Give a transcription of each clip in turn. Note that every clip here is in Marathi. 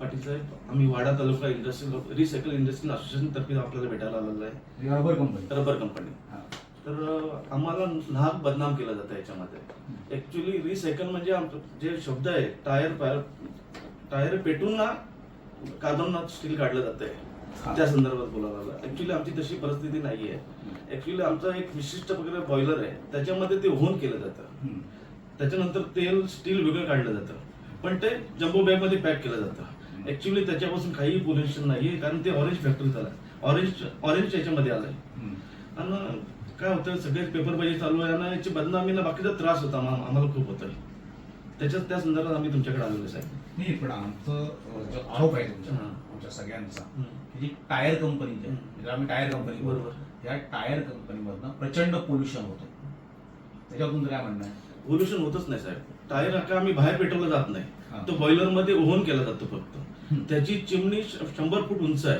पाटील साहेब आम्ही वाडा तालुका इंडस्ट्रियल रिसायकल इंडस्ट्रियल असोसिएशन तर्फे आपल्याला भेटायला आलेलं आहे. रबर कंपनी रबर कंपनी तर आम्हाला नाक बदनाम केलं जातं याच्यामध्ये. ऍक्च्युली रिसायकल म्हणजे आमचं जे शब्द आहे टायर पायर टायर पेटून ना कार्बन स्टील काढलं जातंय. हा. त्या संदर्भात बोलायला ऍक्च्युली आमची तशी परिस्थिती नाहीये. ऍक्च्युली आमचा एक विशिष्ट प्रकारे बॉयलर आहे. त्याच्यामध्ये ते होन केलं जातं. त्याच्यानंतर तेल स्टील वेगळं काढलं जातं. पण ते जम्बो बॅगमध्ये पॅक केलं जातं. ऍक्च्युली त्याच्यापासून काही पोल्युशन नाहीये कारण ते ऑरेंज फॅक्टरीत आलंय ऑरेंज ऑरेंज याच्यामध्ये आलंय. आणि काय होतं सगळेच पेपर पाहिजे चालू आहे ना याची बदनामीला बाकीचा त्रास होता आम्हा- आम्हाला खूप होतोय. त्याच्यात त्या संदर्भात आम्ही तुमच्याकडे आलेलो साहेब. नाही पण आमचं जो आरोप आहे तुमच्या हा. आमच्या सगळ्यांचा जी टायर कंपनीचे हम्म. म्हणजे आम्ही टायर कंपनी बरोबर. या टायर कंपनीमधनं प्रचंड पोल्युशन होतं. त्याच्यावर तुमचं काय म्हणणं आहे? पोल्युशन होतच नाही साहेब. टायर का आम्ही बाहेर पेटवलं जात. नाही. तो बॉयलरमध्ये ओव्हन केला जातो फक्त. त्याची चिमणी शंभर फूट उंच आहे.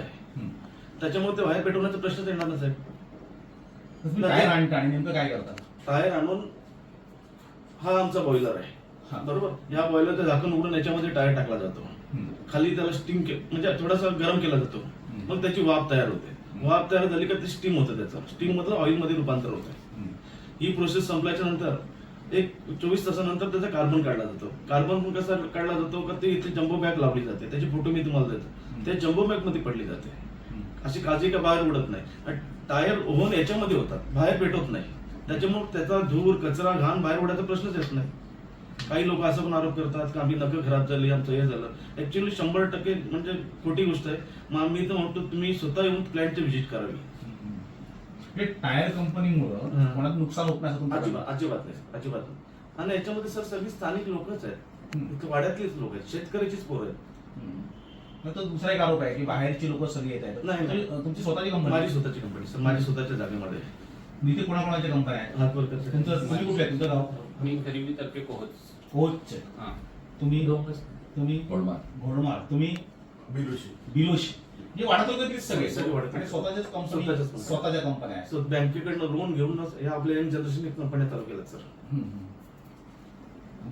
त्याच्यामुळे ते बाहेर पेटवण्याचा प्रश्नच येणार नाही साहेब. टायर आणता आणि नेमकं काय करता? टायर आणून हा आमचा बॉयलर आहे. हा. बरोबर? या बॉयलरचं झाकण उघडून याच्यामध्ये टायर टाकला जातो. खाली त्याला स्टीम म्हणजे थोडासा गरम केला जातो. मग त्याची वाफ तयार होते. वाफ तयार झाली का ते स्टीम होतं त्याचं. स्टीम मधलं ऑइलमध्ये रूपांतर होतं. ही प्रोसेस संपल्याच्या नंतर एक चोवीस तासानंतर त्याचा कार्बन काढला जातो. कार्बन पण कसा काढला जातो का ते इथे जम्बो बॅग लावली जाते. त्याची फोटो मी तुम्हाला देतो. ते जम्बो बॅगमध्ये पडली जाते. अशी काळजी का बाहेर उडत नाही. टायर ओव्हन याच्यामध्ये होतात. बाहेर पेटवत नाही. त्याच्यामुळे त्याचा धूर कचरा घाण बाहेर उडायचा प्रश्नच येत नाही. काही लोक असं पण आरोप करतात की आम्ही नकं खराब झाली आमचं हे झालं. ऍक्च्युली शंभर टक्के म्हणजे खोटी गोष्ट आहे. मग मी तर म्हणतो तुम्ही स्वतः येऊन प्लॅन्टची व्हिजिट करावी. टायर कंपनीमुळं. कोणाचं नुकसान होत नाही अजिबात? अजिबात नाही अजिबात नाही. आणि याच्यामध्ये सर सगळी स्थानिक लोकच आहेत. इथं वाड्यातलीच लोक आहेत शेतकऱ्याचीच पोरं आहेत. हम्म. मग तो दुसरा एक आरोप आहे की बाहेरची लोक सगळी येत आहेत. नाही, नाही. तुमची- स्वतःची माझी कंपनी स्वतःची कंपनी सर माझ्या स्वतःच्या जागेमध्ये. इथे कोणाकोणाच्या कंपन्या आहेत हात वर करते. तुमचं तुम्ही कुठले आहे? तुमचं गाव? मी खरेदी तर्फे पोहोच कोचचे हा. तुम्ही? तुम्ही? घोडमार. घोडमार तुम्ही? बिलोशी. बिलोशी. म्हणजे वाडा तालुक्यातलीच सगळे. सगळे वाड्यातले. आणि स्वतःच्याच कंपनी. स्वतःच्या कंपन्या आहेत. सो बँकेकडनं लोन घेऊनच या आपल्या यंग जनरेशन कंपन्या चालू केल्यात सर हम्म, हम्म.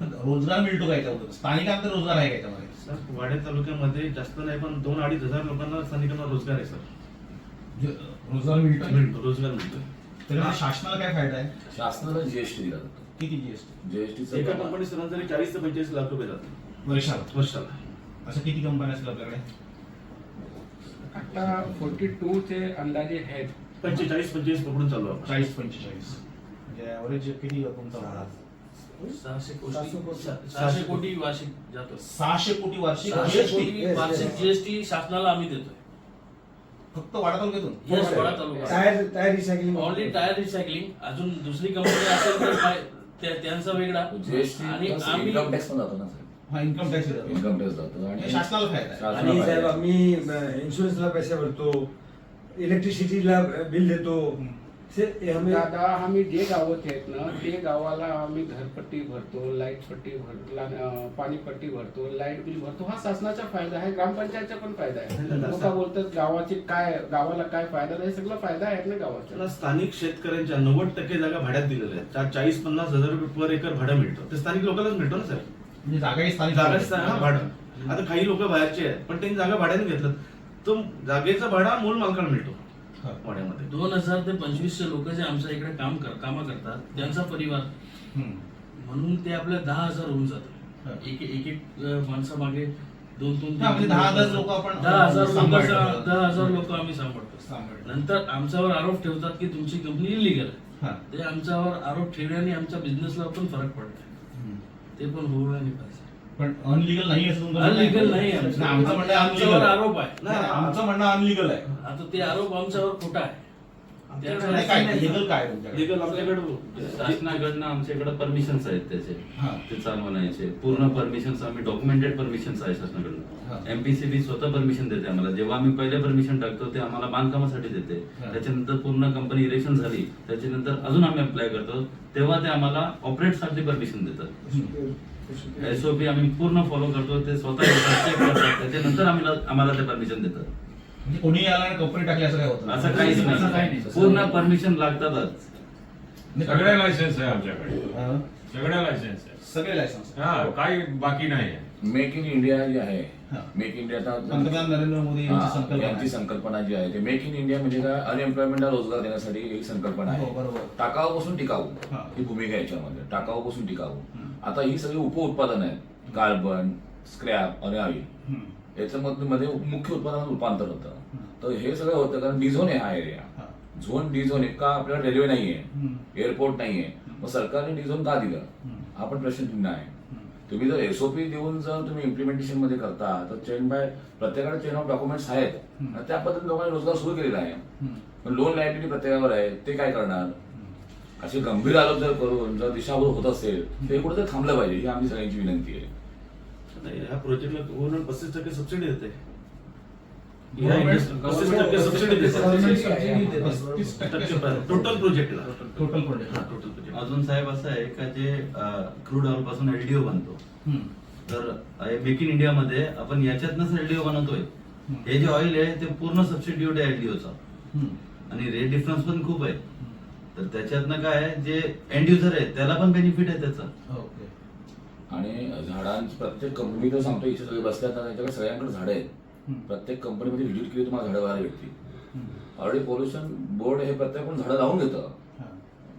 पण रोजगार मिळतो का याच्यावर स्थानिकांचा रोजगार आहे का याच्यामध्ये? सर वाड्या तालुक्यामध्ये जास्त नाही पण दोन अडीच हजार लोकांना स्थानिकांना रोजगार आहे सर जे रोजगार मिळतो मिळतो रोजगार मिळतोय. त्याच्यामध्ये शासनाला काय फायदा आहे? शासनाला जीएसटी दिला जातो. किती जीएसटी जीएसटीचं एका कंपनी सरासरी चाळीस ते पंचेचाळीस लाख रुपये जातात. वर्षाला. वर्षाला. असं किती कंपन्या असतील आपल्याकडे आता फोर्टी टू चे अंदाजे आहेत. पंचेचाळीस पंचेचाळीस पकडून चालू आहे आपण. चाळीस पंचेचाळीस. म्हणजे ॲव्हरेज किती तुमचा भाडा? सहाशे कोटी सहाशे सहाशे कोटी वार्षिक जातो. सहाशे कोटी वार्षिक? सहाशे GST. कोटी वार्षिक जीएसटी शासनाला आम्ही देतोय. फक्त वाडा तालुक्यातून? वाडा तालुका. Tyre tyre recycling only tyre recycling अजून दुसरी कंपनी असेल तर काय त्या- त्यांचा वेगळा. जीएसटी आणि आम्ही इन्कम टॅक्स पण जातो ना सर. हा इन्कम टॅक्स इन्कम टॅक्स जातो आणि शासनाला फायदा आहे. आणि साहेब. आम्ही इन्शुरन्सला पैसे भरतो इलेक्ट्रिसिटीला बिल देतो. से हे आम्ही दादा आम्ही जे गावात आहेत ना ते गावाला आम्ही घरपट्टी भरतो लाइट पट्टी भरतो पाणीपट्टी भरतो लाइट बिल भरतो. हा शासनाचा फायदा आहे ग्रामपंचायतचा पण फायदा आहे. लोक बोलतात गावाची काय गावाला काय फायदा नाही सगळं फायदा आहे ना गावाचा. त्याला स्थानिक शेतकऱ्यांच्या नव्वद टक्के जागा भाड्यात दिलेल्या आहेत. चाळीस पन्नास हजार रुपये पर एकर भाडं मिळतं. ते स्थानिक लोकांनाच मिळतं ना सर म्हणजे जागाही स्थानिक जागा हा, भाडं आता काही लोक बाहेरचे आहेत पण त्यांनी जागा भाड्याने घेतलं तो जागेचा भाडा मूळ मालकाला मिळतो. वाड्यामध्ये दोन हजार ते पंचवीसशे लोक जे आमच्या इकडे काम कर कामं करतात त्यांचा परिवार. म्हणून ते आपल्या दहा हजार होऊन हा. जातात एक एक एक माणसामागे दोन दोन हा, म्हणजे दहा हजार लोकं आपण, दहा हजार लोक. दहा हजार लोक आम्ही सांभाळतो सांभाळतो. नंतर आमच्यावर आरोप ठेवतात की तुमची कंपनी इलिगल आहे हा. ते आमच्यावर आरोप ठेवल्याने आमच्या बिझनेसला पण फरक पडतो. ते पण होऊ नाही पाहिजे पण अनलिगल नाही असं तुमचं म्हणणं आहे? अनलिगल नाही आमचं. नाही, आमचं म्हणणं आमच्यावर आरोप आहे. आमचं म्हणणं अनलिगल आहे आता ते आरोप आमच्यावर खोटा आहे त्याचं- नाही, काय लिगल काय आहे तुमच्याकडे? लिगल आमच्याकडे शासनाकडनं आमच्याकडे परमिशन्स आहेत हा. त्याचे ते चालवण्याचे. पूर्ण परमिशन्स आम्ही डॉक्युमेंटेड परमिशन्स आहे हा. शासनाकडनं एमपीसीबी स्वतः परमिशन देते आम्हाला. जेव्हा आम्ही पहिले परमिशन टाकतो ते आम्हाला बांधकामासाठी देते. हा. त्याच्यानंतर पूर्ण कंपनी इलेक्शन झाली. त्याच्यानंतर अजून आम्ही अप्लाय करतो. तेव्हा ते आम्हाला ऑपरेटसाठी परमिशन देतात. एसओपी आम्ही पूर्ण फॉलो करतो. ते स्वतः येतात, check करतात. त्याच्यानंतर आम्ही आम्हाला ते परमिशन देतात. म्हणजे कोणी आला आणि कंपनी टाकली असं काय होतं असं काहीच असं काही नाही नाही. पूर्ण परमिशन लागतातच म्हणजे सगळे लायसन्स आहे आमच्याकडे हा. सगळे लायसन्स आहे सगळे लायसन्स हा काही बाकी नाही आहे मेक इन इंडिया जे आहे हा. मेक पंतप्रधान नरेंद्र मोदी यांची हा, संकल्पना यांची आहे. संकल्पना जी आहे ते मेक इन इंडिया म्हणजे काय अनएम्प्लॉयमेंटला रोजगार देण्यासाठी एक संकल्पना हो, आहे बरोबर. टाकाऊपासून टिकाऊ हा. ही भूमिका आहे याच्यामध्ये टाकाऊपासून टिकाऊ हम्म. आता ही सगळी उपउत्पादन आहेत कार्बन स्क्रॅप आणि ऑइल हम्म. याच्यामध्ये मध्ये मुख्य उत्पादनात रूपांतर होतं. तर हे सगळं होतं कारण डी झोन आहे हा एरिया. झोन डी झोन आहे का आपल्याला रेल्वे नाहीये. एअरपोर्ट नाहीये मग सरकारने डी झोन का दिलं. हा पण प्रश्न चिन्ह आहे. तुम्ही जर एसओपी देऊन जर तुम्ही इम्प्लिमेंटेशनमध्ये करता तर चेन बाय प्रत्येकाकडे चेन ऑफ डॉक्युमेंट्स आहेत. आणि त्या पद्धतीने लोकांनी रोजगार सुरू केलेला आहे. पण लोन लायबिलिटी प्रत्येकावर आहे ते काय करणार असे गंभीर आरोप जर करून जर दिशाभूल होत असेल तर हे कुठेतरी थांबलं पाहिजे ही आमची सगळ्यांची विनंती आहे नाही, ह्या प्रोजेक्टला गव्हर्नमेंट पस्तीस टक्के सबसिडी देते. पस्तीस टक्के सबसिडी. पस्तीस टक्के टोटल प्रोजेक्टला टोटल प्रोजेक्ट हा टोटल प्रोजेक्ट अजून साहेब असं आहे का जे क्रूड ऑइलपासून एलडीओ बनतो. तर मेक इन इंडिया मध्ये आपण याच्यातनंच एलडीओ बनवतोय. हे जे ऑइल आहे ते पूर्ण सबसिड्यूट आहे एलडीओचा आणि रेट डिफरन्स पण खूप आहे. तर त्याच्यातनं काय आहे, जे एंड युजर आहे त्याला पण बेनिफिट आहे त्याचा. ओके आणि झाडांची प्रत्येक कंपनी तर सांगतो इथे सगळे बसल्यात ना त्यांच्याकडे सगळ्यांकडे झाडं आहेत. प्रत्येक कंपनीमध्ये व्हिजिट केली तुम्हाला झाडं बघायला भेटतील. ऑलरेडी पोल्युशन बोर्ड हे प्रत्येक पण झाडं लावून घेतं.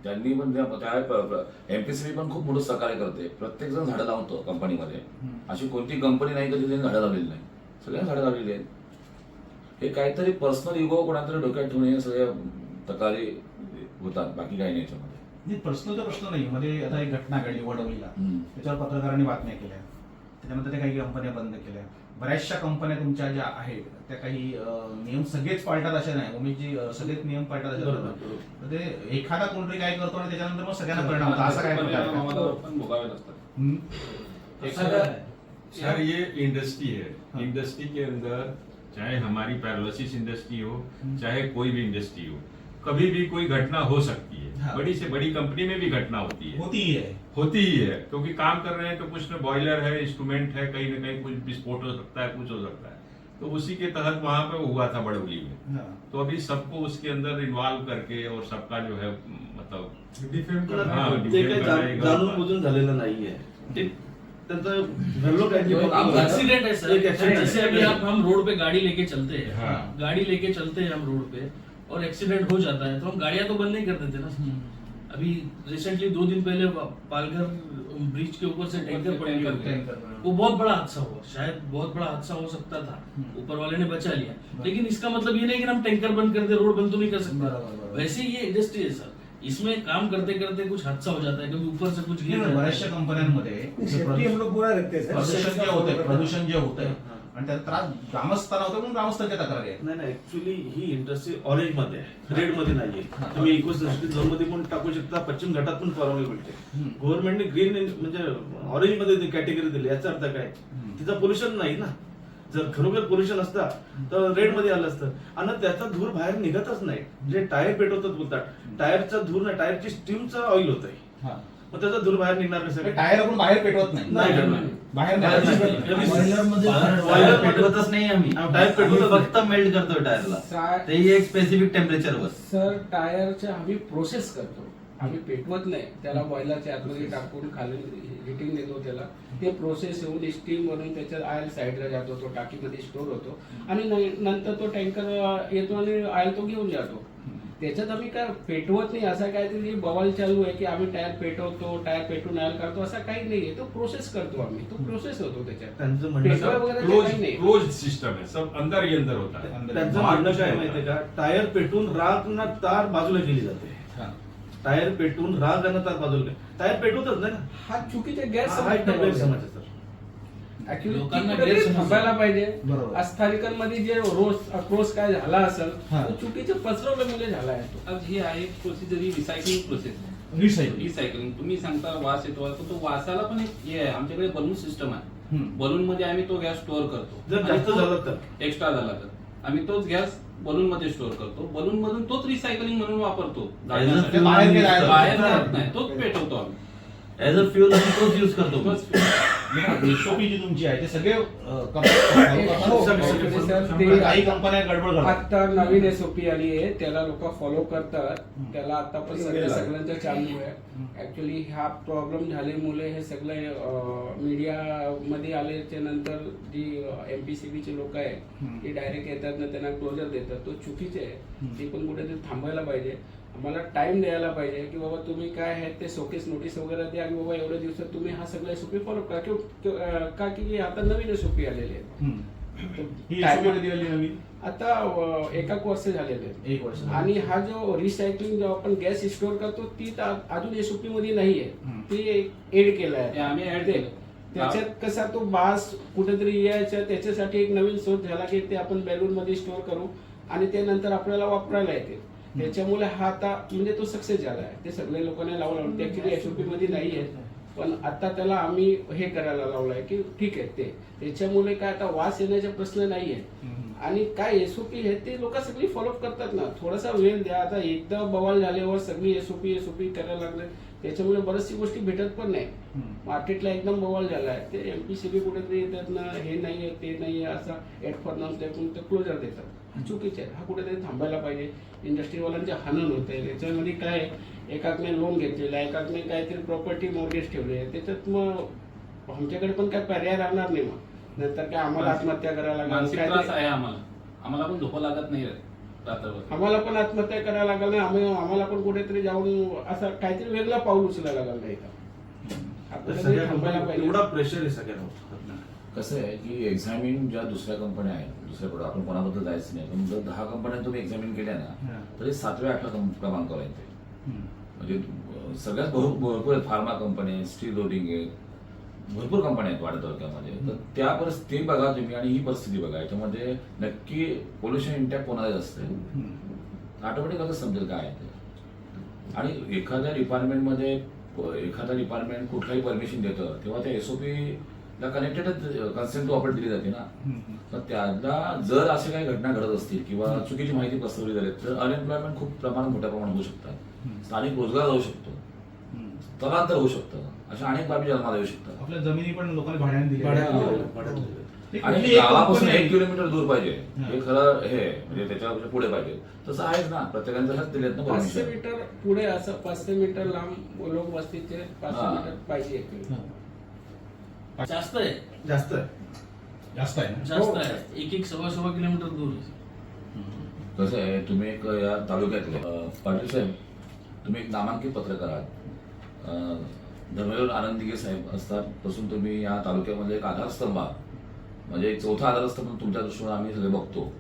त्यांनी पण त्या एमपीसीबी पण खूप मोठं सहकार्य करते. प्रत्येक जण झाडं लावतो कंपनीमध्ये. अशी कोणती कंपनी नाही का तिथे झाडं लावलेली नाही. सगळ्यांनी झाडं लावलेली आहेत. हे काहीतरी पर्सनल इगो कोणातरी डोक्यात ठेवून हे सगळे तक्रारी होतात. बाकी काही नाही याच्यामध्ये. नाही पर्सनलचा प्रश्न नाही. मध्ये आता एक घटना घडली वडवलीला. त्याच्यावर पत्रकारांनी बातम्या केल्या. त्याच्यानंतर त्या काही कंपन्या बंद केल्या. बऱ्याचशा कंपन्या तुमच्या ज्या आहेत त्या काही नियम सगळेच पाळतात अशा नाही. उमेशजी सगळेच नियम पाळतात. तर ते एखादा कोणतरी काय करतो आणि त्याच्यानंतर मग सगळ्यांना परिणाम होतो. असा काय. सर ये इंडस्ट्री हाँ। है. इंडस्ट्री के अंदर चाहे हमारी पैरालिसिस इंडस्ट्री हो चाहे कोई भी इंडस्ट्री हो कभी भी कोई घटना हो सकती है। हाँ। बड़ी से बड़ी कंपनी में भी घटना होती है। होती ही। है होती ही है क्योंकि काम कर रहे हैं तो कुछ में बॉयलर है इंस्ट्रूमेंट है कहीं ना कहीं कुछ विस्फोट हो सकता है कुछ हो सकता है। तो उसी के तहत वहाँ पे हुआ था बड़ौली में। हाँ. तो अभी सबको उसके अंदर इन्वॉल्व करके और सबका जो है मतलब डिफेम हाँ, ते ते एक्सीडेंट है सर accident जैसे अभी आप हम रोड पे गाड़ी लेके चलते हैं। हाँ। गाड़ी लेके चलते हैं हम रोड पे। और एक्सीडेंट हो जाता है तो हम गाड़ियाँ तो बंद नहीं कर देते ना। अभी रिसेंटली दो दिन पहले पालघर ब्रिज के ऊपर से टैंकर पड़ गया वो बहुत बड़ा हादसा हुआ शायद बहुत बड़ा हादसा हो सकता था। हम्म। ऊपर वाले ने बचा लिया। लेकिन इसका मतलब ये नहीं कि हम टैंकर बंद कर दे रोड बंद तो नहीं कर। सकते। वैसे ये इंडस्ट्री है सर। इसमें काम करते करते कुछ हादसा हो जाता है क्योंकि ऊपर से कुछ बऱ्याचशा है। कंपन्यांमध्ये प्रदूषण लोग पूरा रखते हैं सर। प्रदूषण जे जे होतंय आणि त्याचा त्रास ग्रामस्थांना होतो म्हणून ग्रामस्थांच्या तक्रारी आहेत. नाही नाही ऍक्च्युली ही इंडस्ट्री ऑरेंजमध्ये आहे. रेडमध्ये नाहीये. तुम्ही इको सेन्सिटिव्ह झोनमध्ये पण टाकू शकता पश्चिम घाटात पण परवानगी मिळते. गव्हर्नमेंटने ग्रीन म्हणजे ऑरेंजमध्ये कॅटेगरी दिली याचा अर्थ काय. तिचं पोल्युशन नाही ना. जर खरोखर पोल्युशन असता तर रेडमध्ये आलं असतं. आणि त्याचा धूर बाहेर निघतच नाही. जे टायर पेटवतात बोलतात टायरचा धूर नाही टायरची स्टीमचं ऑइल होत आहे हा. मग त्याचा धूर बाहेर निघणार कसं काय? टायर आपण बाहेर पेटवत नाही. नाही, नाही. बाहेर नाही नाही. पेटवत. मध्ये- पेटवतच नाही आम्ही. टायर आम्ही नाही. फक्त मेल्ट करतोय टायरला. तेही एक स्पेसिफिक टेम्परेचरवर सर टायरच्या आम्ही प्रोसेस करतो. आम्ही पेटवत नाही. त्याला बॉयलरच्या आतमध्ये टाकून खाली हिटिंग देतो त्याला. ते प्रोसेस होऊन स्टीम बनवून त्याच्यात ऑइल साईडला जातो. तो टाकीमध्ये स्टोर होतो. आणि न- नंतर तो टँकर येतो आणि ऑइल तो घेऊन जातो. त्याच्यात आम्ही काय पेटवत नाही असा काहीतरी बवाल चालू आहे की आम्ही टायर पेटवतो टायर पेटून ऑइल काढतो असा काही नाहीये तो प्रोसेस करतो आम्ही. तो प्रोसेस होतो त्याच्यात. त्यांचं म्हणणं पेटवा काय- वगैरे क्लोज काही नाही. क्लोज सिस्टम है सब अंदर ही अंदर होता. है. त्यांचं म्हणणं काय माहितीये का? टायर पेटून राग ना तार बाजूला केली जाते. हा. टायर पेटून राग आणि तार बाजूला टायर पेटवतच नाही ना? हा चुकीचे हा गैरसमज एक ठरवले. गैरसमज आहे, सर. Actually लोकांना थांबायला पाहिजे. बरोबर. आज स्थानिकांमध्ये जे रोज अक्रोश काय झाला असेल हा. तो चुकीचे पसरवल्यामुळे झाला आहे आज ही आहे प्रोसिजर ही रिसायकलिंग प्रोसेस आहे. रिसायकलिंग. रिसायकलिंग तुम्ही सांगता वास येतो तर तो वासाला पण एक हे आहे. आमच्याकडे बलून सिस्टम आहे. हम्म. बलून मध्ये आम्ही तो गॅस स्टोअर करतो. जर जास्त तो झालं तर? एक्स्ट्रा झाला तर. आम्ही तोच गॅस बलून मध्ये स्टोअर करतो. बलून मधून तोच रिसायकलिंग म्हणून वापरतो. जाळण्यासाठी. बाहेर गेला आहे. बाहेर जात नाही. तोच पेटवतो आम्ही. ऍज अ फ्युल आम्ही तोच युज करतो. एसओपी जी तुमची आहे ते सगळे काही कंपन्या गडबड करतात. आता नवीन एसओपी आली आहे त्याला लोक फॉलो करतात. त्याला आता पण सगळ्या. सगळ्यांच्या चालू आहे. ऍक्च्युली हा प्रॉब्लेम झाल्यामुळे हे सगळे मीडिया मध्ये आल्याच्यानंतर जी एमपीसीबी चे लोक आहे हम्म. ती डायरेक्ट येतात ना त्यांना क्लोजर देतात. तो चुकीचे आहे. ते पण कुठेतरी थांबायला पाहिजे. आम्हाला टाइम द्यायला पाहिजे की बाबा तुम्ही काय आहे ते शोकेस नोटीस वगैरे द्या की बाबा एवढ्या दिवसात तुम्ही हा सगळा एसओपी फॉलो करा. किंवा- का की आता नवीन एसओपी आलेले ही नवीन? आता एका वर्ष झालेले आहेत. एक वर्ष आणि हा जो रिसायकलिंग जो आपण गॅस स्टोअर करतो ती तर अजून एसओपी मध्ये नाहीये. ती एड केलाय. ते आम्ही ते- केलं. त्याच्यात कसा तो बास कुठेतरी यायचा त्याच्यासाठी एक नवीन शोध झाला की ते आपण बॅलून मध्ये स्टोअर करू आणि ते नंतर आपल्याला वापरायला येते त्याच्यामुळे हा आता म्हणजे तो सक्सेस झाला आहे. ते सगळे लोकांनी लावलं ते ऍक्च्युली एसओपी मध्ये नाहीये पण आता त्याला आम्ही हे करायला लावलंय की ठीक आहे ते. त्याच्यामुळे काय आता वास येण्याचा प्रश्न नाहीये हम्म. आणि काय एसओपी हे ते लोक सगळी फॉलोअप करतात ना. थोडासा वेळ द्या. आता एकदा बवाल झाल्यावर सगळी एसओपी एसओपी करायला लागले. त्याच्यामुळे बऱ्याचशा गोष्टी भेटत पण नाही. मार्केटला एकदम बवाल झाला आहे ते एमपीसीबी कुठेतरी येतात ना हे नाही आहे ते नाही आहे असा एट फॉर नाम ते क्लोजर देतात. चुकीचे आहे हा कुठेतरी थांबायला पाहिजे. इंडस्ट्रीवाल्यांचे हनन होते त्याच्यामध्ये काय आहे, एकाकने लोन घेतलेलं आहे. एकाकने काहीतरी प्रॉपर्टी मॉर्गेज ठेवली आहे. त्याच्यात मग आमच्याकडे पण काय पर्याय राहणार नाही मग. नंतर काय आम्हाला आत्महत्या करायला लागेल. मानसिक काहीतरी- त्रास आहे आम्हाला. आम्हाला पण झोपा लागत नाही आम्हाला पण आत्महत्या करायला लागल नाही. आम्ही आम्हाला पण कुठेतरी जाऊन असं काहीतरी वेगळं पाऊल उचलायला लागल नाही का तर आपल्याला सगळ्या ते थांबायला कंपन्या- पाहिजे. एवढा प्रेशर आहे सगळ्यांवर. कसं आहे की एक्झामिन ज्या दुसऱ्या कंपन्या आहेत दुसऱ्याकडे आपण कोणाबद्दल जायचं नाही. पण जर दहा कंपन्या तुम्ही एक्झामिन केल्या. ना तरी सातव्या आठव्या क्रम- क्रमांकावर आहेत ते. हम्म. म्हणजे सगळ्यात भर- भरपूर आहेत फार्मा कंपनी आहेत स्टील लोडिंग आहेत भरपूर कंपन्या आहेत वाड्या तालुक्यामध्ये तर त्या परिस्थिती बघा तुम्ही आणि ही परिस्थिती बघा. याच्यामध्ये नक्की पोल्युशन इंटॅक्ट कोणाला जास्त आहे. ऑटोमॅटिक कसं समजेल काय ते. आणि एखाद्या डिपार्टमेंटमध्ये एखादा डिपार्टमेंट कुठलाही परमिशन देतं तेव्हा त्या एसओपी ला कनेक्टेडच कन्सेंट टू ऑपरेट दिली जाते ना. तर त्याला जर अशा काही घटना घडत असतील किंवा चुकीची माहिती पसरवली झाली तर अनएम्प्लॉयमेंट खूप प्रमाणात मोठ्या प्रमाणात होऊ शकतात. स्थानिक रोजगार जाऊ शकतो. स्थलांतर होऊ शकतं अशा अनेक बाबी जन्माला येऊ शकतात आपल्या जमिनी पण लोकांनी भाड्याने दिलेलं. ते आणि गावापासून एक किलोमीटर दूर पाहिजे हा. हे खरं हे. म्हणजे त्याच्या पुढे पाहिजे तसं आहेच ना प्रत्येकाने तसंच दिलेत ना पाचशे मीटर पुढे असं पाचशे मीटर लांब लोक वस्तीचे पाचशे हा. मीटर पाहिजे. हा. जास्त आहे. जास्त आहे. जास्त आहे ना? जास्त हो. आहे. एक एक सव्वा सव्वा किलोमीटर दूर आहे. कसं आहे तुम्ही एक या तालुक्यातले अं, पाटील साहेब तुम्ही एक नामांकित पत्रकार आहात. अं, धर्मेंद्र आनंदिगे साहेब असतात पासून तुम्ही या तालुक्यामध्ये एक आधारस्तंभ आहात. म्हणजे एक चौथा आधारस्तंभ तुमच्या दृष्टीने आम्ही सगळे बघतो.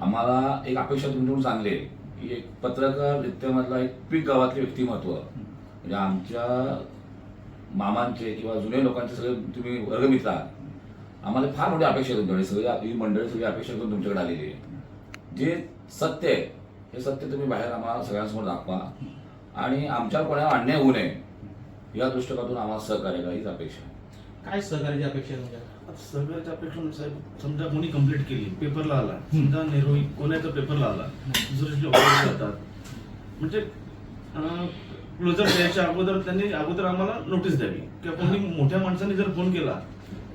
आम्हाला एक अपेक्षा तुमच्याकडून चांगली आहे की एक पत्रकार रित्यामधला एक पीक गावातले व्यक्तिमत्व म्हणजे आमच्या मामांचे किंवा जुने लोकांचे सगळे तुम्ही वर्गमित्र आहात आम्हाला फार मोठी अपेक्षा आहे तुमच्याकडे. सगळी ही मंडळी सगळी अपेक्षा करून तुमच्याकडे आलेली आहे. जे सत्य आहे हे सत्य तुम्ही बाहेर आम्हाला सगळ्यांसमोर दाखवा. आणि आमच्या कोणाला अन्याय होऊ नये या दृष्टिकोनातून आम्हाला सहकार्य करा हीच अपेक्षा आहे. काय सहकार्याची अपेक्षा आहे तुमच्या सगळ्याच्या अपेक्षा म्हणजे साहेब समजा कोणी कंप्लीट केली पेपरला आला समजा नेहरू कोणाचा पेपरला आला दुसऱ्या जातात. म्हणजे क्लोजर द्यायच्या अगोदर त्यांनी अगोदर आम्हाला नोटीस द्यावी. किंवा कोणी मोठ्या माणसाने जर फोन केला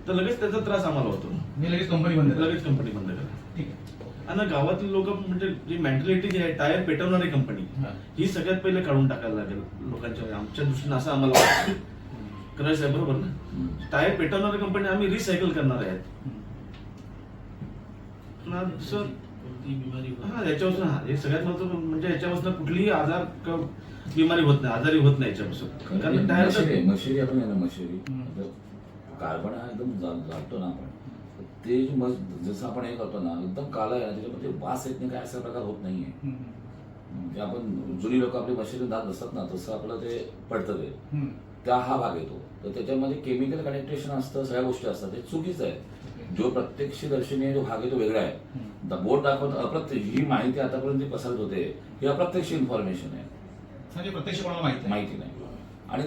तर लगेच त्याचा त्रास आम्हाला होतो. मी लगेच कंपनी बंद. लगेच कंपनी बंद करा ठीक आहे. आणि गावातील लोक म्हणजे जी मेंटॅलिटी जी आहे टायर पेटवणारी कंपनी हा. ही सगळ्यात पहिले काढून टाकायला लागेल लोकांच्या आमच्या दृष्टीने असं आम्हाला वाटतं. आहे बरोबर ना? टायर पेटवणारी कंपनी आम्ही रिसायकल करणार आहेत. ना दुसरं कोणती बिमारी होत हा याच्यापासून हा हे सगळ्यात महत्त्वाचं म्हणजे याच्यापासून कुठलीही आजार क- बिमारी होत नाही आजारी होत नाही याच्यापासून. कारण टायर मशिरी आपण आहे ना मशिरी. हम्म. आता कार्बन हा एकदम जा- जातो ना आपण. तर ते जे मस- जसं आपण हे करतो ना एकदम काला आहे त्याच्यामध्ये वास येत नाही काय असा प्रकार होत नाहीये. हम्म. म्हणजे आपण जुनी लोक आपली मशिरी दात असतात ना तसं आपलं ते पडतं ते. हम्म. त्या हा भाग येतो. तर त्याच्यामध्ये केमिकल कनेक्टेशन असतं सगळ्या गोष्टी असतात. ते चुकीचं आहे. जो प्रत्यक्षदर्शनी जो भाग आहे तो वेगळा आहे. बोर्ड दाखवत अप्रत्यक्ष ही माहिती आतापर्यंत पसरत होते ही अप्रत्यक्ष इन्फॉर्मेशन आहे. म्हणजे प्रत्यक्ष कोणाला माहीत नाही? माहिती नाही. आणि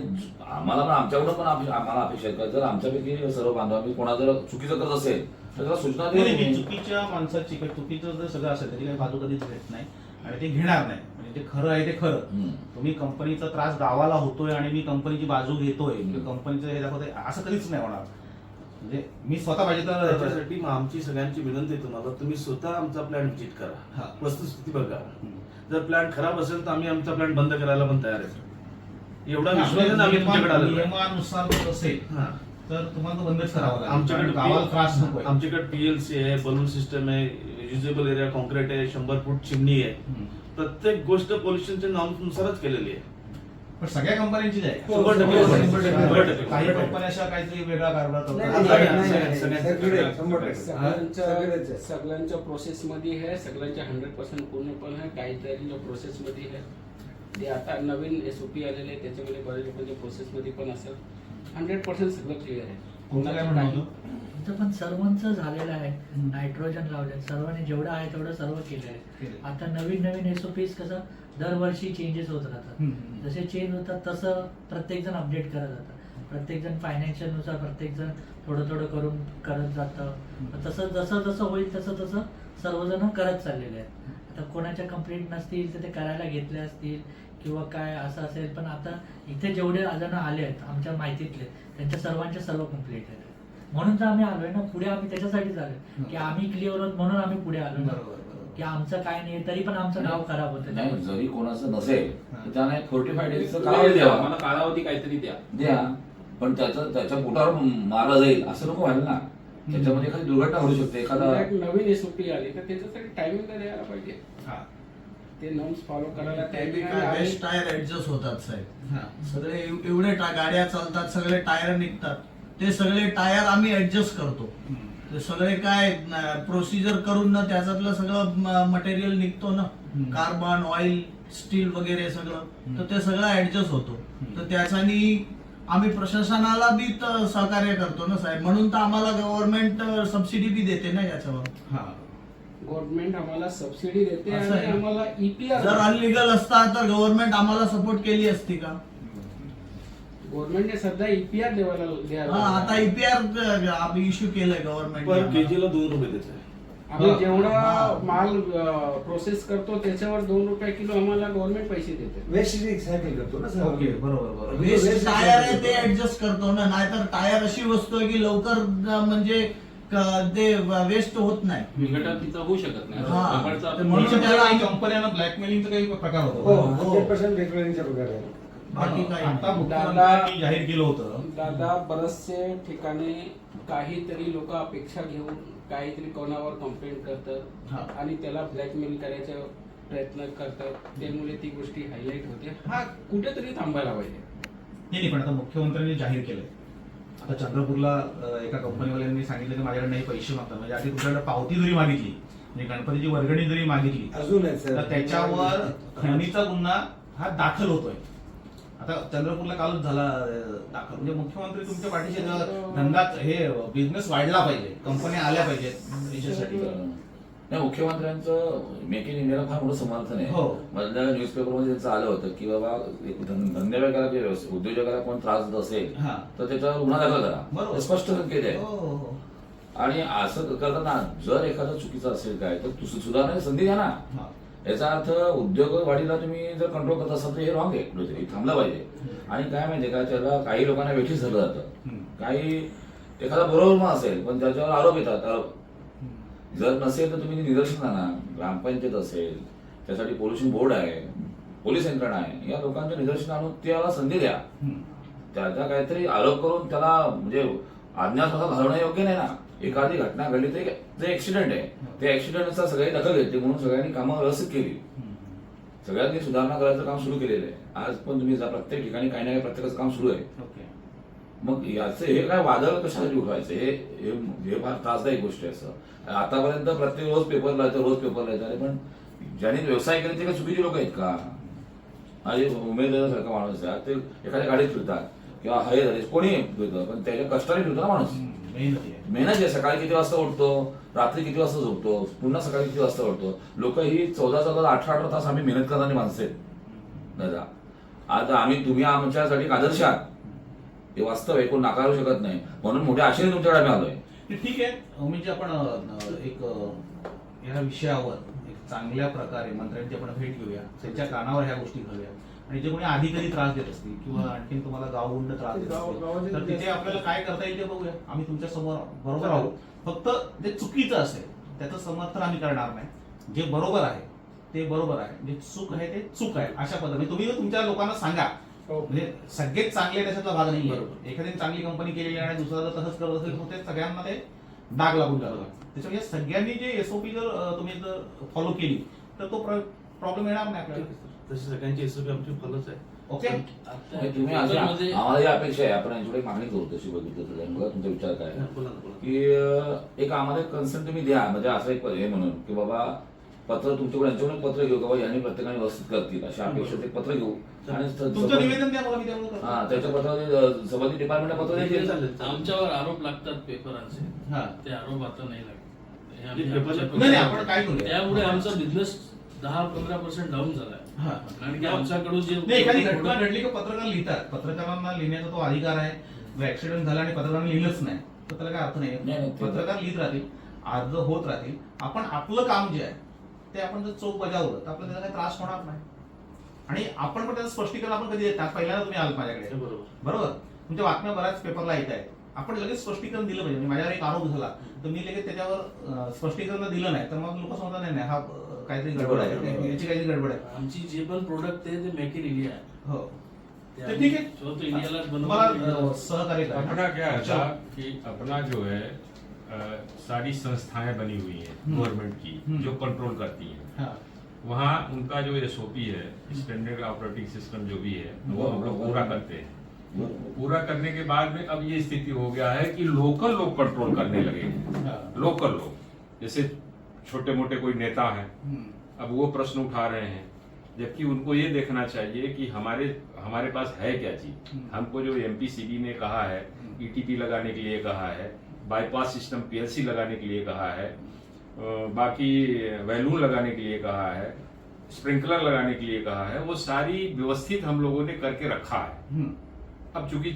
आम्हाला पण आमच्याकडून पण आम्हाला अपेक्षा आहे जर आमच्यापैकी सर्व बांधवांनी कोणा जर चुकीचं करत असेल तर त्याला सूचना चुकीच्या माणसाची चुकीचं जर सगळं असेल त्याची काही बाजू कधीच घेत नाही आणि ते घेणार नाही. म्हणजे जे खरं आहे ते खरं. तुम्ही कंपनीचा त्रास गावाला होतोय आणि मी कंपनीची बाजू घेतोय कंपनीचं हे दाखवतोय असं कधीच नाही होणार. म्हणजे मी स्वतः पाहिजे तर त्याच्यासाठी मग आमची सगळ्यांची विनंती आहे तुम्हाला तुम्ही स्वतः आमचा प्लॅन व्हिजिट. करा वस्तुस्थिती बघा. जर प्लॅन खराब असेल तर आम्ही आमचा प्लॅन बंद करायला पण तयार आहे एवढा विश्वास आम्ही तुमच्याकडे. नियमानुसार असेल हा. तर तुम्हाला बंदच करावा लागेल आमच्याकडे गावाला त्रास नको आमच्याकडे पीएलसी आहे बलून सिस्टम आहे युजेबल एरिया कॉन्क्रीट आहे शंभर फूट चिमणी आहे प्रत्येक गोष्ट पोल्युशनच्या नॉर्म्सनुसारच केलेली आहे पण सगळ्या आहे शंभर टक्के. काही कंपन्या अशा काहीतरी वेगळा कारभार करतात. सगळ्यांच्या. सगळ्यांच्या प्रोसेसमध्ये आहे सगळ्यांच्या हंड्रेड पर्सेंट पूर्ण पण आहे काहीतरी प्रोसेसमध्ये आहे ते आता नवीन एस ओ पी आलेले आहे त्याच्यामध्ये बऱ्याच लोकांच्या प्रोसेसमध्ये पण असेल हंड्रेड पर्सेंट सगळं क्लिअर आहे तुमचं काय म्हणणं होतं? इथं पण सर्वांचं झालेलं आहे. हम्म. नायट्रोजन लावले सर्वांनी जेवढं आहे तेवढं सर्व केलं आहे केलंय. आता नवीन नवीन एसओपीज कसं दरवर्षी चेंजेस होत राहतात. हम्म. जसे चेंज होतात तसं प्रत्येक जण अपडेट करत जातं प्रत्येक जण फायनान्शियलनुसार प्रत्येक जण थोडं थोडं करून करत जातं. तसं जसं जसं होईल तसं तसं सर्वजण करत चाललेले आहेत. आता कोणाच्या कंप्लेंट नसतील तर ते करायला घेतले असतील. किंवा काय असं असेल पण आता इथे जेवढे जण आले आहेत आमच्या माहितीतले त्यांच्या सर्वांच्या सर्व कंप्लेंट आहेत. म्हणून तर आम्ही आलोय ना पुढे आम्ही त्याच्यासाठीच आलोय की आम्ही क्लिअर होत म्हणून आम्ही पुढे आलो ना. बरोबर, बरोबर. की आमचं काय नाही तरी पण आमचं नाव खराब होतं. नाही जरी कोणाचं नसेल तर त्याने फोर्टी फाय डेजचं कालावधी कालावधी द्यावा द्यावा मला कालावधी काहीतरी द्या. द्या. पण त्याचं त्याच्या पोटावर मारला जाईल असं नको व्हायला ना. त्याच्यामध्ये एखादी दुर्घटना घडू शकते एखादा नवीन एस ओ पी आली तर त्याच्यासाठी टायमिंग द्यायला पाहिजे. हा. ते नॉर्म्स फॉलो करायला ते बी काय टायर ऍडजस्ट होतात साहेब हा. सगळे एव- एवढे टा- गाड्या चालतात सगळे टायर निघतात ते सगळे टायर आम्ही ऍडजस्ट करतो. ते सगळे काय प्रोसिजर करून ना त्याच्यातलं सगळं मटेरियल निघतो ना हम्म. कार्बन ऑइल स्टील वगैरे सगळं तर ते सगळं ऍडजस्ट होतो हम्म. तर त्याच्यानी आम्ही प्रशासनाला बी त- सहकार्य करतो ना साहेब म्हणून तर आम्हाला गव्हर्नमेंट सबसिडी बी देते ना याच्यावर हा. गव्हर्नमेंट आम्हाला सबसिडी देते असं आणि आहे. आम्हाला E ईपीआर जर अनलिगल असता तर गव्हर्नमेंट आम्हाला सपोर्ट केली असती का? गव्हर्नमेंटने सध्या E ईपीआर देवायला द्यायला हा, आता ईपीआर आम्ही इश्यू केलंय पर गव्हर्नमेंट केजीला दोन रुपये देत आहे आम्ही हा. जेवढा हा. माल प्रोसेस करतो त्याच्यावर दोन रुपये किलो आम्हाला गव्हर्नमेंट पैसे देते. वेस्ट रिसायकल करतो ना सर. ओके बरोबर बरोबर. वेस्ट टायर आहे ते ऍडजस्ट करतो ना नाहीतर टायर अशी वस्तू आहे की लवकर अं, म्हणजे ते वेस्ट होत नाही. विघटन तिथं होऊ शकत नाही. हा. रबरचं आपण- म्हणून त्याला काही कंपन्यांना ब्लॅकमेलिंगचा काही प्रकार हो होतो हंड्रेड पर्सेंट रेग्युलरिंगच्या प्रकार आहे बाकी काही आता नाही. मुख्यमंत्र्यांनी जाहीर केलं होतं. दादा बरेचसे ठिकाणी काहीतरी लोक अपेक्षा घेऊन काहीतरी कोणावर कंप्लेंट हा. करतात आणि त्याला ब्लॅकमेल करायचा प्रयत्न करतात. त्यामुळे ती गोष्टी हायलाईट होते. हा कुठेतरी थांबायला पाहिजे. नाही नाही, पण आता मुख्यमंत्र्यांनी जाहीर केलंय. आता चंद्रपूरला एका कंपनीवाल्यांनी सांगितलं की माझ्याकडे नाही पैसे मागतात. म्हणजे आधी तुमच्याकडे पावती जरी मागितली म्हणजे गणपतीची वर्गणी जरी मागितली अजून तर त्याच्यावर खंडणीचा गुन्हा हा दाखल होतोय. आता चंद्रपूरला कालच झाला दाखल. म्हणजे मुख्यमंत्री तुमच्या पाठीशी जर धंदा हे बिझनेस वाढला पाहिजे. कंपन्या आल्या पाहिजेत याच्यासाठी नाही मुख्यमंत्र्यांचं मेक इन इंडियाला फार मोठं समर्थन आहे हो. मधल्या न्यूजपेपरमध्ये त्यांचं आलं होतं की बाबा एक धंदे व्यवसाय- उद्योजकाला कोण त्रास देत असेल हा. तर त्याच्यावर गुन्हा दाखल करा बरोबर. स्पष्ट संकेत आहे हो, हो, हो. आणि असं करताना जर एखादं चुकीचं असेल काय तर तु- सुधारण्याची संधी द्या ना हा. याचा अर्थ उद्योग वाढीला तुम्ही जर कंट्रोल करत असाल तर हे रॉंग आहे कुठेतरी थांबलं पाहिजे आणि काय माहितीये का त्याला काही लोकांना वेठीस धरलं जातं हम्म. काही एखादा बरोबर पण असेल पण त्याच्यावर आरोप येतात आरोप. जर नसेल तर तुम्ही निदर्शन आणा. ग्रामपंचायत असेल त्यासाठी पोल्युशन बोर्ड आहे पोलीस यंत्रणा आहे या लोकांच्या निदर्शन आणून त्याला संधी द्या. त्याचा काहीतरी आरोप करून त्याला म्हणजे आज्ञा स्वतः घालवणं योग्य नाही ना. एखादी घटना घडली तर जे ऍक्सिडेंट आहे ते ऍक्सिडेंटचा सगळी दखल घेतली म्हणून सगळ्यांनी कामं व्यवस्थित केली. सगळ्यांनी सुधारणा करायचं काम सुरू केलेलं आहे. आज पण तुम्ही जा प्रत्येक ठिकाणी काही ना काही प्रत्येकाचं काम सुरू आहे. ओके. मग याचं हे काय वादळ कशासाठी उठवायचं? हे हे फार त्रासदायक गोष्ट आहे असं. आतापर्यंत प्रत्येक रोज पेपरला येतं रोज पेपरला येतं अरे पण ज्यांनी व्यवसाय केले ते काय चुकीचे लोक आहेत का? जे उमेदवारासारखा माणूस आहे. ते एखाद्या गाडीत फिरतात. किंवा हे झाले कोणी फिरतं पण त्याच्या कष्टाने फिरतो ना माणूस. मेहनती आहे. सकाळी किती वाजता उठतो? रात्री किती वाजता झोपतो? पुन्हा सकाळी किती वाजता उठतो? लोक ही चौदा चौदा अठरा अठरा तास आम्ही मेहनत करणारी माणसं आहेत. दादा. आता आम्ही तुम्ही आमच्यासाठी आदर्श आहात. हे वास्तव आहे कोण नाकारू शकत नाही. म्हणून मोठ्या आशेने तुमच्याकडे आम्ही आलोय. ते ठीक आहे. म्हणजे आपण एक या विषयावर एक चांगल्या प्रकारे मंत्र्यांची आपण भेट घेऊया. त्यांच्या कानावर ह्या गोष्टी घालूया. आणि जे कोणी अधिकारी त्रास देत असतील किंवा आणखीन तुम्हाला गावगुंड त्रास देत असतील तर तिथे आपल्याला काय करता येईल ते बघूया. आम्ही तुमच्यासमोर बरोबर आहोत. फक्त जे चुकीचं असेल त्याचं समर्थन आम्ही करणार नाही. जे बरोबर आहे ते बरोबर आहे. जे चूक आहे ते चूक आहे. अशा पद्धतीने तुम्ही तुमच्या लोकांना सांगा. म्हणजे सगळेच चांगले त्याच्यातला भाग नाही बरोबर. एखादी चांगली कंपनी केलेली आहे आणि दुसरा जर तसंच करत असेल तर ते सगळ्यांना ते डाग लागून जातो त्याच्यामुळे सगळ्यांनी जे एसओपी जर तुम्ही जर फॉलो केली तर तो प्रॉब्लेम येणार नाही आपल्याला. तशी सगळ्यांची एसओपी आमची फॉलोच आहे. ओके? आता म्हणजे तुम्ही पेपरमध्ये- आम्हाला ही अपेक्षा आहे. आपण यांच्याकडे एक मागणी करू तशी बघितलं तर बघा तुमचा विचार काय की एक आम्हाला एक कन्सर्न तुम्ही द्या. म्हणजे असं एक हे म्हणून की बाबा पत्र तुमच्याकडे यांच्याकडून पत्र घेऊ की यांनी प्रत्येकाने व्यवस्थित करतील. अशा अपेक्षेत एक पत्र घेऊ. आणि स- तुमचं संबंधित- निवेदन द्या मला मी त्यामुळे करतो. हा त्याच्या पत्रामध्ये संबंधित डिपार्टमेंटला पत्र द्यायचे. आमच्यावर आरोप लागतात पेपरांचे. हा. ते आरोप आता नाही लागत. हे आम्ही पेपर- आमच्या- नाही, नाही, आपण काय करूया? त्यामुळे आमचा बिझनेस दहा पंधरा पर्सेंट डाऊन झालाय. हा. कारण की आमच्याकडून जे नाही एखादी घटना घडली की पत्रकार लिहितात. पत्रकारांना लिहिण्याचा तो अधिकार आहे. ऍक्सिडेंट झाला आणि पत्रकारांनी लिहिलंच नाही. तर त्याला काय अर्थ नाही, नाही, नाही ते- पत्रकार लिहित राहतील अर्ज होत राहतील. आपण आपलं काम जे आहे ते आपण जर चोख बजावलं तर आपल्याला त्याचा काही त्रास होणार नाही. आणि आपण पण त्याचं स्पष्टीकरण आपण कधी देतात पहिल्यांदा तुम्ही आल माझ्याकडे. हे बरोबर. बरोबर? तुमच्या बातम्या बऱ्याच पेपरला येत आहेत. आपण लगेच स्पष्टीकरण दिलं पाहिजे. म्हणजे माझ्यावर एक आरोप झाला तर मी लगेच त्याच्यावर स्पष्टीकरण दिलं नाही तर मग लोक समजतात नाही नाही हा काहीतरी गडबड आहे. याची काहीतरी गडबड आहे. आमची जे पण प्रोडक्ट आहे ते मेक इन इंडिया आहे. हो. ठीक अं, सहकार्य करा. अपना क्या. कि अपना जो है सारी संस्थाएँ बनी हुई हैं हम्म। गवर्नमेंट की हम्म। जो कंट्रोल करती हैं हाँ वहाँ उनका जो एसओपी है स्टैंडर्ड ऑपरेटिंग सिस्टम जो भी है वो हम लोग पूरा करते हैं पूरा करने के बाद में अब ये स्थिति हो गया है कि लोकल लोग कंट्रोल करने लगे हैं हाँ। लोकल लोग जैसे छोटे मोटे कोई नेता हैं हम्म, अब वो प्रश्न उठा रहे हैं जबकि उनको ये देखना चाहिए कि हमारे हमारे पास है क्या चीज़ हम्म। हमको जो एमपीसीबी ने कहा है ईटीपी लगाने के लिए कहा है बाईपास सिस्टम पीएलसी लगाने के लिए कहा है बाकी वैलून लगाने के लिए कहा है स्प्रिंकलर लगाने के लिए कहा है वो सारी व्यवस्थित हम लोगों ने करके रखा है। हम्म, अब चूँकि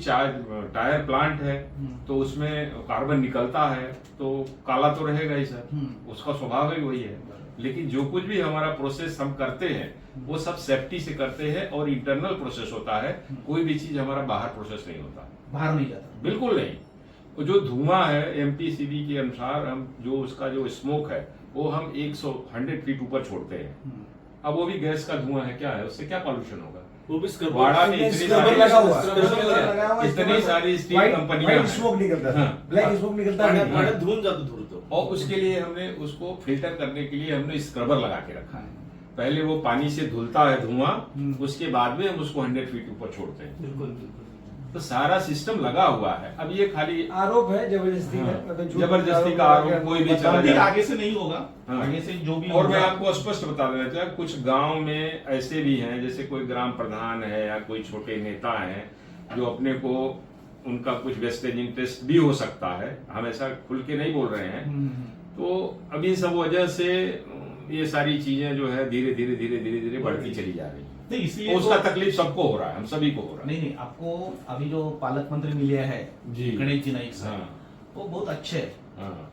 टायर प्लांट है हम्म। तो उसमें कार्बन निकलता है तो काला तो रहेगा ही सर। हम्म। उसका स्वभाव ही वही है। लेकिन जो कुछ भी हमारा प्रोसेस हम करते हैं वो सब सेफ्टी से करते हैं और इंटरनल प्रोसेस होता है। कोई भी चीज़ हमारा बाहर प्रोसेस नहीं होता। बाहर नहीं जाता। बिल्कुल नहीं। जो धुआँ है एमपीसीबी के अनुसार हम जो उसका जो स्मोक है वो हम 100 100 फीट ऊपर छोड़ते हैं। हम्म। अब वो भी गैस का धुआँ है क्या है? उससे क्या पॉल्यूशन होगा? वो भी में इतनी स्क्रबर लगा हुआ सारी स्क्रबर लगा हुआ, इतनी सारी स्टील कंपनियाँ स्मोक निकलता है। हाँ। ब्लैक स्मोक निकलता है। पाण्यात धुवून जातो तो। और उसके लिए हमने उसको फ़िल्टर करने के लिए हमने स्क्रबर लगा के रखा है। पहले वो पानी से धुलता है धुआँ हम्म। उसके बाद में हम उसको हंड्रेड फीट ऊपर छोड़ते हैं। बिल्कुल बिलकुल। तो सारा सिस्टम लगा हुआ है अब ये खाली आरोप है ज़बरदस्ती हाँ, ज़बरदस्ती का आरोप कोई भी चला। आगे से नहीं होगा हाँ। आगे से जो भी और मैं आपको स्पष्ट बता देना चाहता कुछ गाँव में ऐसे भी हैं जैसे कोई ग्राम प्रधान है या कोई छोटे नेता हैं जो अपने को उनका कुछ वेस्टेज इंटरेस्ट भी हो सकता है हम ऐसा खुल के नहीं बोल रहे हैं हम्म, हम्म। तो अभी सब वजह से ये सारी चीज़ें जो है धीरे धीरे धीरे धीरे धीरे बढ़ती चली जा रही नहीं इसलिए उसका तो- तकलीफ़ सबको हो रहा है हम सभी को हो रहा है। नहीं नहीं आपको अभी जो पालक मंत्री मिले हैं जी। गणेश जी नाइक साहब हाँ। वो बहुत अच्छे है। हाँ।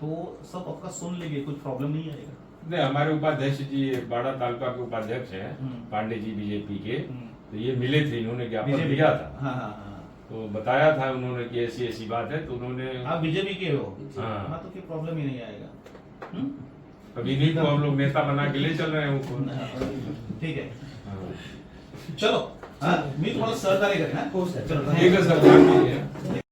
तो सब आपका सुन लेंगे कुछ प्रॉब्लम नहीं आएगा। नहीं हमारे उपाध्यक्ष जी बाड़ा तालुका के उपाध्यक्ष हैं हम्म। पांडे जी बीजेपी के। हम्म। तो ये मिले थे इन्होंने ज्ञापन दिया था। हाँ हाँ हाँ। तो बताया था उन्होंने कि ऐसी ऐसी बात है तो उन्होंने आप बीजेपी के हो? हाँ। हाँ तो फिर प्रॉब्लम ही नहीं आएगा। हम्म? अभी नहीं को हम लोग नेता बना के ले चल रहे हैं उनको ठीक हाँ। चलो मी तुम्हाला सहकार्य करेन हो, सर. चलो ठीक